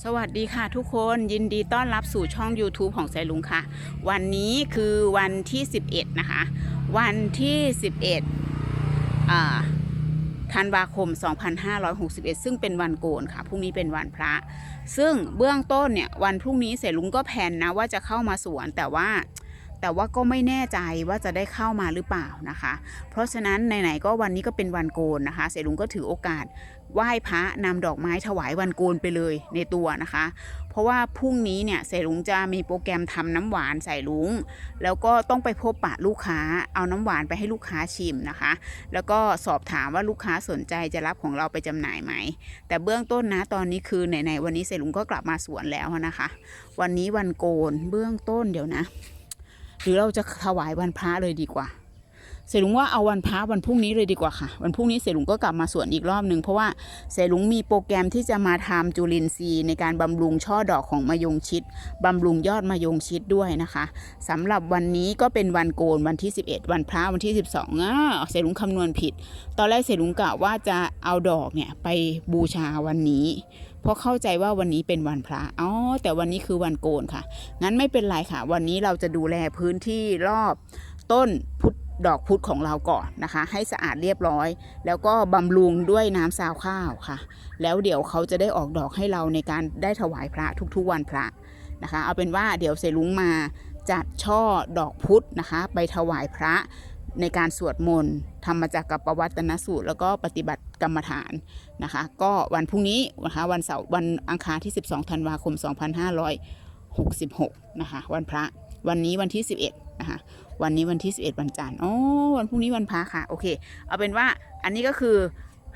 สวัสดีค่ะทุกคนยินดีต้อนรับสู่ช่อง YouTube ของสายลุงค่ะ วันนี้คือวันที่ 11 นะคะ วันที่ 11อ่าธันวาคม 2561 ซึ่งเป็นวันโกนค่ะพรุ่งนี้เป็นวันพระ ซึ่งเบื้องต้นเนี่ย วันพรุ่งนี้เสยลุงก็แผนนะว่าจะเข้ามาสวนแต่ว่า แต่ว่าก็ไม่แน่ใจว่าจะได้เข้ามาหรือเปล่านะคะ เพราะฉะนั้นไหนๆก็วันนี้ก็เป็นวันโกนนะคะ เสยลุงก็ถือโอกาสไหว้พระนำดอกไม้ถวายวันโกนไปเลยในตัวนะคะ เพราะว่าพรุ่งนี้เนี่ยเสยลุงจะมีโปรแกรมทำน้ำหวานใส่ลุง แล้วก็ต้องไปพบปะลูกค้าเอาน้ำหวานไปให้ลูกค้าชิมนะคะ แล้วก็สอบถามว่าลูกค้าสนใจจะรับของเราไปจำหน่ายไหม แต่เบื้องต้นนะตอนนี้คือไหนๆวันนี้เสยลุงก็กลับมาสวนแล้วนะคะ วันนี้วันโกนเบื้องต้นเดี๋ยวนะ หรือเราจะถวายวันพระเลยดีกว่า เสยลุงว่าเอาวันพระวันพรุ่งนี้เลยดีกว่าค่ะ วันพรุ่งนี้เสยลุงก็กลับมาสวนอีกรอบหนึ่งเพราะว่าเสยลุงมีโปรแกรมที่จะมาทำจุลินทรีย์ ในการบำรุงช่อดอกของมะยงชิดบำรุงยอดมะยงชิดด้วยนะคะสำหรับวันนี้ก็เป็นวันโกนวันที่ 11 วันพระวันที่ 12อ่าเสยลุงคำนวณผิด ตอนแรกเสยลุงกะว่าจะเอาดอกเนี่ยไปบูชาวันนี้ เพราะเข้าใจว่าวันนี้เป็นวันพระอ๋อ แต่วันนี้คือวันโกนค่ะ งั้นไม่เป็นไรค่ะ วันนี้เราจะดูแลพื้นที่รอบต้นพุทธดอกพุธของเราก่อนนะคะ ให้สะอาดเรียบร้อย แล้วก็บำรุงด้วยน้ำซาวข้าวค่ะ แล้วเดี๋ยวเขาจะได้ออกดอกให้เราในการได้ถวายพระทุกๆวันพระนะคะ เอาเป็นว่าเดี๋ยวเสลุงมาจัดช่อดอกพุธนะคะ ไปถวายพระ ในการสวดมนต์ทำมจักกับประวัตนสูตร แล้วก็ปฏิบัติกรรมฐานนะคะ ก็วันพรุ่งนี้นะคะวันเสาร์วันอังคารที่ 12ธันวาคม 2566นะคะวันพระวันนี้วันที่ 11นะคะวันนี้วันที่ 11วันจันทร์อ๋อวันพรุ่งนี้วันพระค่ะโอเค เอาเป็นว่าอันนี้ก็คือ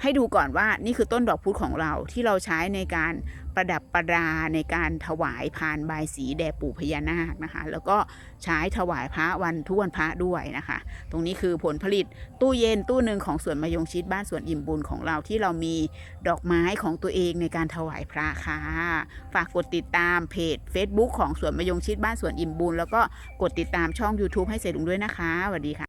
ให้ดูก่อนว่านี่คือต้นดอกพุธของเราที่เราใช้ในการประดับประดาในการถวายพานบายสีแด่ปู่พญานาคนะคะ แล้วก็ใช้ถวายพระวันทุกวันพระด้วยนะคะ ตรงนี้คือผลผลิตตู้เย็นตู้หนึ่งของสวนมะยงชิดบ้านสวนอิ่มบุญของเราที่เรามีดอกไม้ของตัวเองในการถวายพระค่ะฝากกดติดตามเพจ Facebook ของสวนมะยงชิดบ้านสวนอิ่มบุญแล้วก็กดติดตามช่อง YouTube ให้เสร็จลุงด้วยนะคะสวัสดีค่ะ